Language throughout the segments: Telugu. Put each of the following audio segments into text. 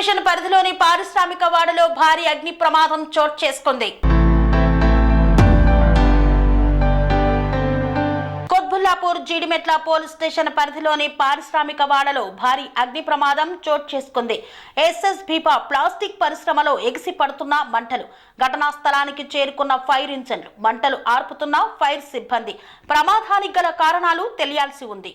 స్టేషన్ పరిధిలోని పారిశ్రామిక వాడలో భారీ అగ్ని ప్రమాదం చోటు చేసుకుంది. కొత్బుల్లాపూర్ జీడిమెట్ల పోలీస్ స్టేషన్ పరిధిలోని పారిశ్రామిక వాడలో భారీ అగ్ని ప్రమాదం చోటు చేసుకుంది. ఎస్ఎస్ భీపా ప్లాస్టిక్ పరిశ్రమలో ఎగిసి పడుతున్న మంటలు. ఘటనా స్థలానికి చేరుకున్న ఫైర్ ఇంజన్లు. మంటలు ఆర్పుతున్న ఫైర్ సిబ్బంది. ప్రమాదానికి గల కారణాలు తెలియాల్సి ఉంది.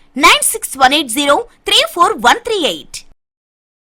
Nine six one eight zero three four one three eight